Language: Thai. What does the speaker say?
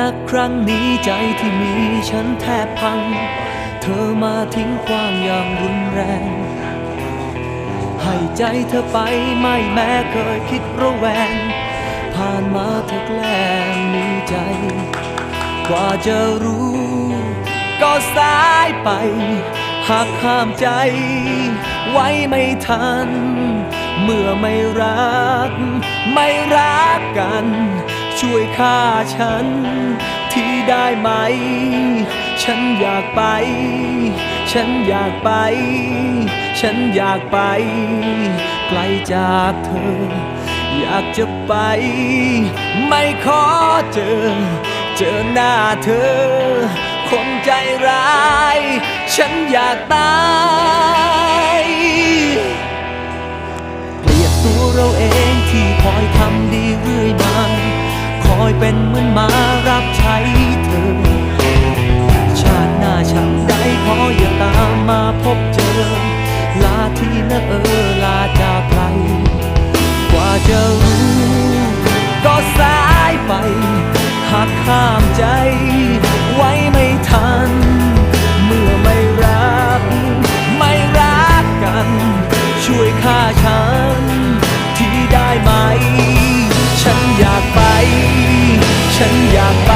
นักครั้งนี้ใจที่มีฉันแทบพัง เธอมาทิ้งความอย่างรุนแรง ให้ใจเธอไปไม่แม้เคยคิดระแวง ผ่านมาเธอแกล้งมีใจ กว่าจะรู้ ก็สายไป หากห้ามใจ ไว้ไม่ทัน เมื่อไม่รัก ไม่รักกัน ช่วยฆ่าฉัน ที่ได้ไหม ฉันอยากไป ฉันอยากไป ฉันอยากไป ไกลจากเธอ อยากจะไป ไม่ขอเจอ เจอหน้าเธอ คนใจร้าย ฉันอยากตาย มารับใช้เธอ ชาติหน้าฉันใดขออย่าตามมาพบเจอ ลาทีนะเออลาจากไกลกว่าจะรู้ก็สายไปหากข้ามใจ ฉั